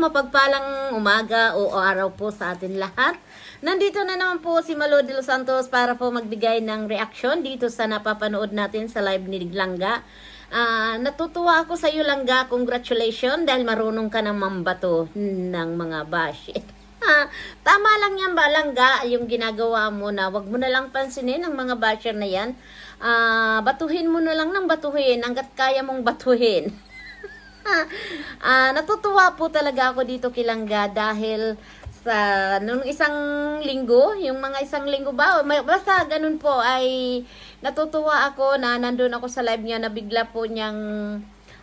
mapagpalang umaga o araw po sa atin lahat. Nandito na naman po si Malo de Los Santos para po magbigay ng reaksyon dito sa napapanood natin sa live ni Langga. Ah, natutuwa ako sa iyo Langga, congratulations dahil marunong ka ng mambato ng mga bash. Ha, tama lang yan ba Langga, yung ginagawa mo na wag mo na lang pansinin ang mga basher na yan. Ah, batuhin mo na lang ng batuhin hanggat kaya mong batuhin. Ah, natutuwa po talaga ako dito kilangga dahil sa nung isang linggo, yung mga isang linggo ba, may- basta ganun po ay natutuwa ako na nandun ako sa live niya na bigla po niyang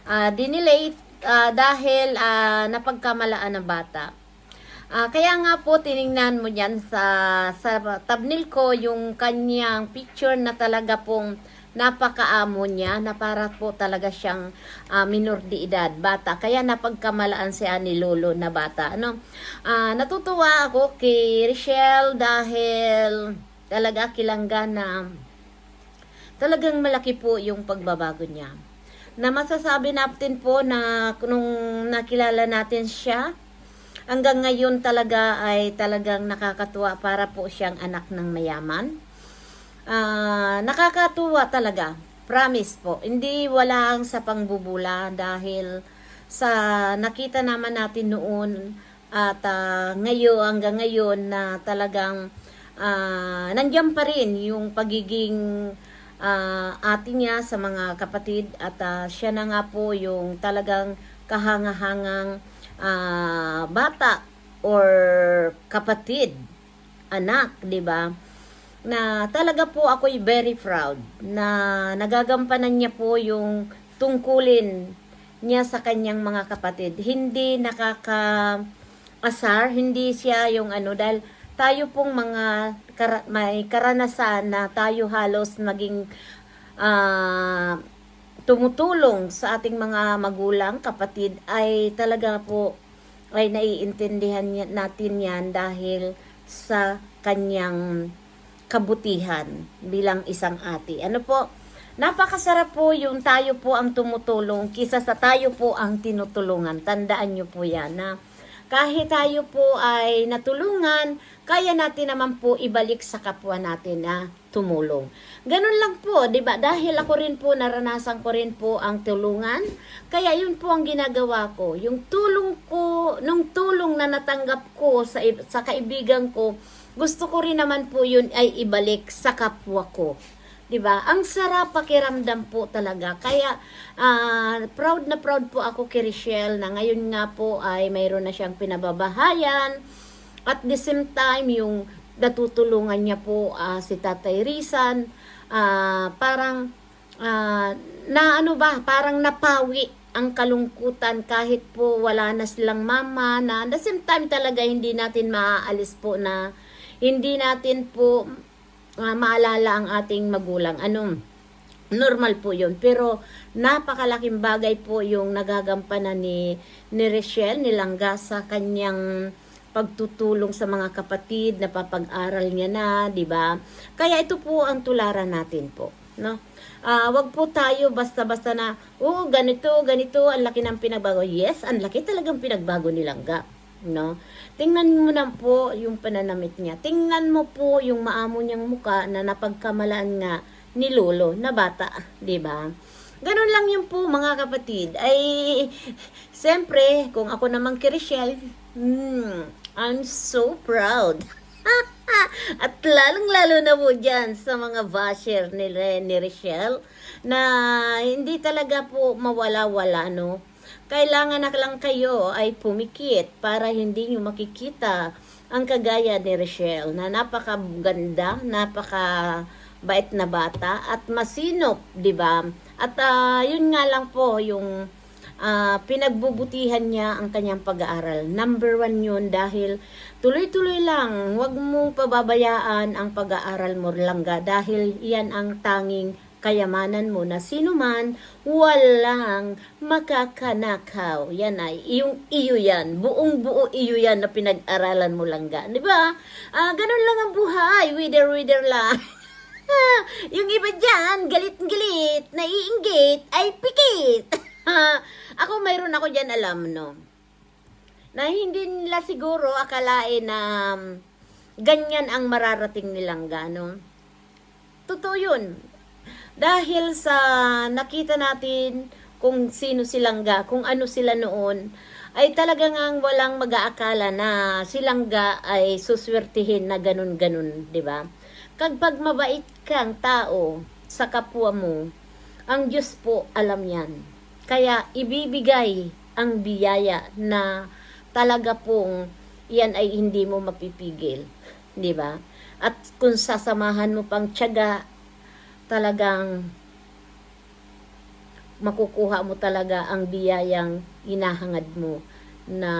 ah, dinelay ah, dahil ah, napagkamalaan ng bata. Ah, kaya nga po tiningnan mo diyan sa sa thumbnail ko yung kanyang picture na talaga pong napakaamo niya na para po talaga siyang ah, minor de edad, bata. Kaya napagkamalaan siya ni Lolo na bata. Ano? Ah, natutuwa ako kay Richelle dahil talaga kilangga na talagang malaki po yung pagbabago niya. Na masasabi natin po na nung nakilala natin siya, hanggang ngayon talaga ay talagang nakakatuwa para po siyang anak ng mayaman. Ah, nakakatuwa talaga. Promise po. Hindi walang sa pangbubula dahil sa nakita naman natin noon at ah, ngayon hanggang ngayon na talagang ah, nandiyan pa rin yung pagiging ah, ate niya sa mga kapatid at ah, siya na nga po yung talagang kahangahangang ah, bata or kapatid anak, 'di ba? Na talaga po ako'y very proud na nagagampanan niya po yung tungkulin niya sa kanyang mga kapatid. Hindi nakaka asar, hindi siya yung ano dahil tayo pong mga kara- may karanasan na tayo halos naging ah, tumutulong sa ating mga magulang, kapatid ay talaga po ay naiintindihan natin yan dahil sa kanyang kabutihan bilang isang ate. Ano po? Napakasarap po yung tayo po ang tumutulong kisa sa tayo po ang tinutulungan. Tandaan nyo po yan na kahit tayo po ay natulungan, kaya natin naman po ibalik sa kapwa natin na tumulong. Ganun lang po, 'di ba? Dahil ako rin po naranasan ko rin po ang tulungan, kaya yun po ang ginagawa ko. Yung tulong ko, nung tulong na natanggap ko sa sa kaibigan ko, gusto ko rin naman po yun ay ibalik sa kapwa ko. 'di ba? Ang sarap pakiramdam po talaga. Kaya ah, proud na proud po ako kay Richelle na ngayon nga po ay mayroon na siyang pinababahayan. At the same time yung natutulungan niya po ah, si Tatay Rizan ah, parang ah, na ano ba, parang napawi ang kalungkutan kahit po wala na silang mama na the same time talaga hindi natin maaalis po na hindi natin po ah, maalala ang ating magulang. Ano, normal po yun. Pero napakalaking bagay po yung nagagampanan ni, ni Richelle, ni Langga sa kanyang pagtutulong sa mga kapatid, napapag-aral niya na, di ba? Kaya ito po ang tularan natin po, no? Ah, wag po tayo basta-basta na, oh, ganito, ganito, ang laki ng pinagbago. Yes, ang laki talagang pinagbago ni Langga, no? Tingnan mo na po yung pananamit niya. Tingnan mo po yung maamo niyang muka na napagkamalaan nga ni Lolo na bata, 'di ba? Ganun lang yun po mga kapatid. Ay, siyempre, kung ako naman kay Richelle, hmm, I'm so proud. At lalong-lalo na po dyan sa mga basher ni, ni Richelle na hindi talaga po mawala-wala, no? Kailangan na lang kayo ay pumikit para hindi nyo makikita ang kagaya ni Richelle na napakaganda, napaka bait na bata at masinop, 'di ba? At ah, yun nga lang po yung ah, pinagbubutihan niya ang kanyang pag-aaral. Number one yun dahil tuloy-tuloy lang, huwag mong pababayaan ang pag-aaral mo langga dahil yan ang tanging kayamanan mo na sino man walang makakanakaw. Yan ay iyong iyo yan. Buong buo iyo yan na pinag-aralan mo langga. Di ba? Ah, ganun lang ang buhay. Wither, wither lang. yung iba dyan, galit-galit, naiinggit, ay pikit. ako mayroon ako dyan alam, no? na hindi nila siguro akalain na um, ganyan ang mararating nilang gano. Totoo yun. Dahil sa nakita natin kung sino silang ga, kung ano sila noon, ay talagang ang walang mag-aakala na silangga ay suswertihin na ganun-ganun, di ba? Kapag mabait kang tao sa kapwa mo, ang Diyos po alam yan. Kaya ibibigay ang biyaya na talaga pong yan ay hindi mo mapipigil, di ba? At kung sasamahan mo pang tiyaga, talagang makukuha mo talaga ang biyayang inahangad mo na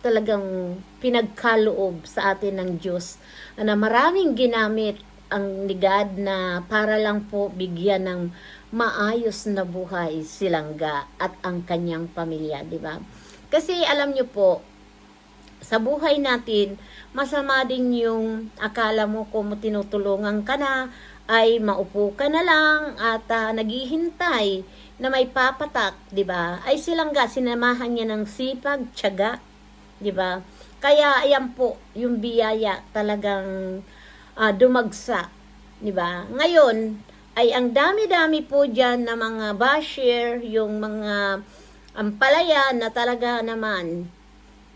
talagang pinagkaloob sa atin ng Diyos na maraming ginamit ang ligad na para lang po bigyan ng maayos na buhay silangga at ang kanyang pamilya, di ba? Kasi alam nyo po, sa buhay natin, masama din yung akala mo kung tinutulungan ka na, ay maupo ka na lang at ah, naghihintay na may papatak, 'di ba? Ay silangga sinamahan niya ng sipag, tiyaga, 'di ba? Kaya ayan po yung biyaya talagang ah, dumagsa, 'di ba? Ngayon ay ang dami-dami po diyan na mga basher, yung mga ampalaya na talaga naman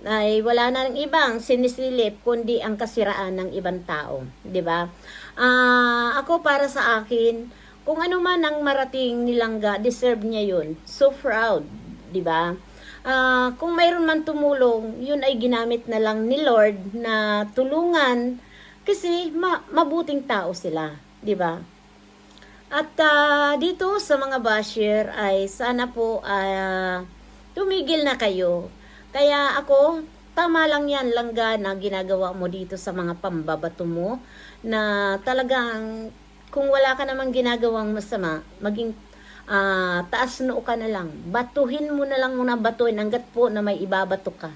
ay wala na ng ibang sinisilip kundi ang kasiraan ng ibang tao, 'di ba? Ah, ako para sa akin, kung ano man ang marating nilangga, deserve niya 'yun. So proud, 'di ba? Ah, kung mayroon man tumulong, 'yun ay ginamit na lang ni Lord na tulungan kasi ma- mabuting tao sila, 'di ba? At ah, dito sa mga basher ay sana po ah, tumigil na kayo. Kaya ako, tama lang yan langga na ginagawa mo dito sa mga pambabato mo na talagang kung wala ka namang ginagawang masama, maging ah, taas noo ka na lang. Batuhin mo na lang muna batuhin hanggat po na may ibabato ka.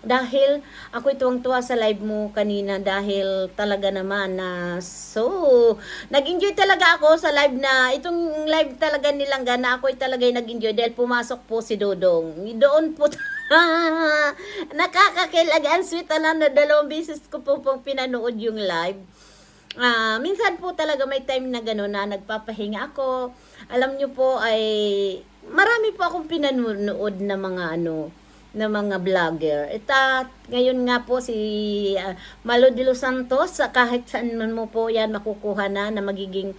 Dahil ako tuwang-tuwa sa live mo kanina dahil talaga naman na so nag-enjoy talaga ako sa live na itong live talaga nilang na ako'y talaga nag-enjoy dahil pumasok po si Dodong. Doon po nakakakilagan sweet alam na dalawang beses ko po pong pinanood yung live. Ah, minsan po talaga may time na gano'n na nagpapahinga ako. Alam nyo po ay marami po akong pinanood na mga ano na mga vlogger. Ita, ngayon nga po si ah, Malo de los Santos, sa kahit saan man mo po yan makukuha na na magiging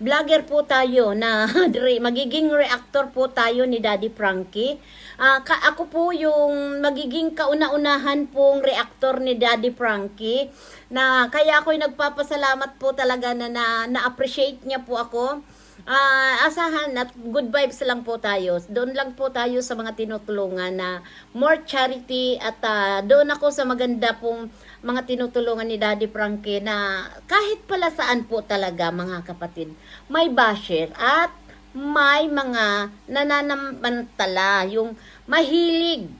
vlogger po tayo na magiging reactor po tayo ni Daddy Frankie. Ah, ka, ako po yung magiging kauna-unahan pong reactor ni Daddy Frankie na kaya ako'y nagpapasalamat po talaga na, na-appreciate niya po ako. Ah, asahan at good vibes lang po tayo. Doon lang po tayo sa mga tinutulungan na more charity at ah, doon ako sa maganda pong mga tinutulungan ni Daddy Frankie na kahit pala saan po talaga mga kapatid, may basher at may mga nananamantala, yung mahilig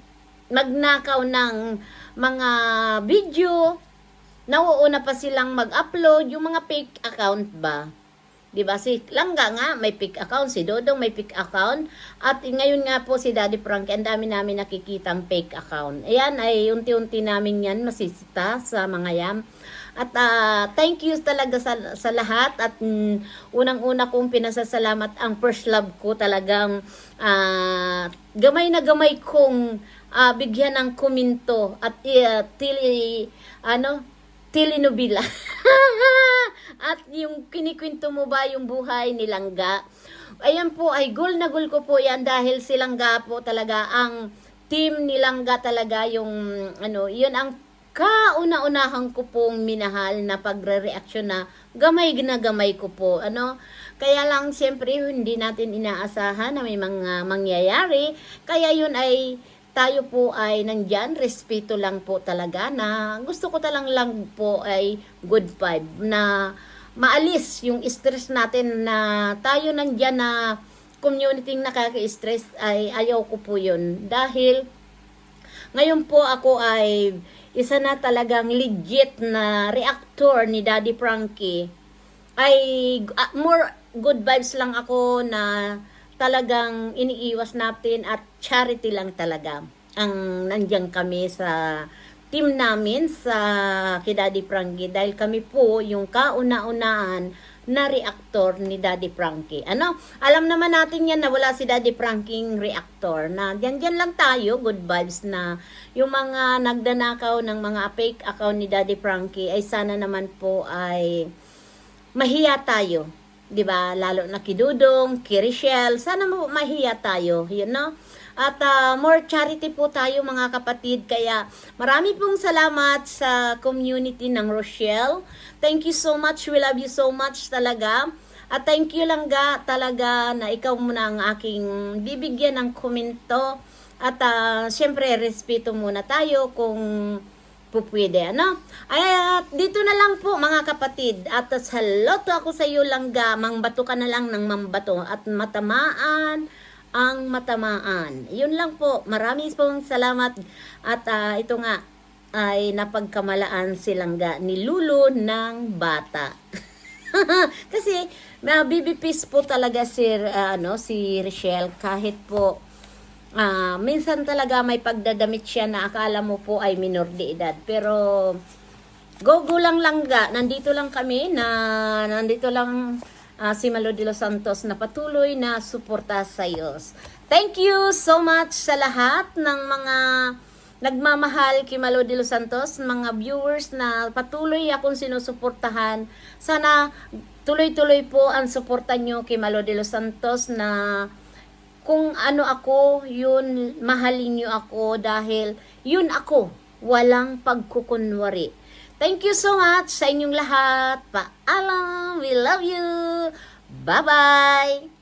magnakaw ng mga video, nauuna pa silang mag-upload, yung mga fake account ba? 'Di ba? Si Langga nga may pick account, si Dodong may pick account. At ngayon nga po si Daddy Frankie ang dami namin nakikitang fake account. Ayan ay unti-unti namin 'yan masisita sa mga yam. At ah, thank you talaga sa, sa lahat. At mm, unang-una kong pinasasalamat ang first love ko talagang ah, gamay na gamay kong ah, bigyan ng kuminto. At uh, tili ano telenovela. At yung kinikwento mo ba yung buhay ni Langga? Ayan po ay goal na goal ko po yan dahil si Langga po talaga ang team ni Langga talaga yung ano, yun ang kauna-unahan ko pong minahal na pagre-reaction na gamay na gamay ko po. Ano? Kaya lang siyempre hindi natin inaasahan na may mga mangyayari. Kaya yun ay tayo po ay nandyan, respeto lang po talaga na gusto ko talang lang po ay good vibe na maalis yung stress natin na tayo nandyan na community nakaka-stress ay ayaw ko po yun. Dahil ngayon po ako ay isa na talagang legit na reactor ni Daddy Frankie. Ay ah, more good vibes lang ako na talagang iniiwas natin at charity lang talaga. ang nandiyan kami sa team namin sa kay Daddy Frankie dahil kami po yung kauna-unaan na reactor ni Daddy Frankie. Ano? Alam naman natin yan na wala si Daddy Frankie reactor na diyan diyan lang tayo, good vibes na yung mga nagdanakaw ng mga fake account ni Daddy Frankie ay sana naman po ay mahiya tayo. 'Di ba? Lalo na kidudong, kirishel, sana mo mahiya tayo, you know? At ah, more charity po tayo mga kapatid. Kaya marami pong salamat sa community ng Rochelle. Thank you so much. We love you so much talaga. At thank you lang ga talaga na ikaw muna ang aking bibigyan ng komento. At ah, syempre, respeto muna tayo kung pupwede, ano? Ay, at dito na lang po mga kapatid. At uh, saloto ako sa iyo lang ga, mangbato ka na lang ng mambato at matamaan ang matamaan. Yun lang po. Maraming pong salamat. At ah, ito nga, ay napagkamalaan silang ga ni Lulu ng bata. Kasi mabibipis po talaga si ah, ano si Rochelle kahit po ah, minsan talaga may pagdadamit siya na akala mo po ay minor de edad. Pero go go lang langga. Nandito lang kami na nandito lang ah, si Malo de los Santos na patuloy na suporta sa Diyos. Thank you so much sa lahat ng mga nagmamahal kay Malo de los Santos, mga viewers na patuloy akong sinusuportahan. Sana tuloy-tuloy po ang suporta nyo kay Malo de los Santos na kung ano ako, yun, mahalin nyo ako dahil yun ako, walang pagkukunwari. Thank you so much sa inyong lahat. Paalam, we love you. Bye-bye.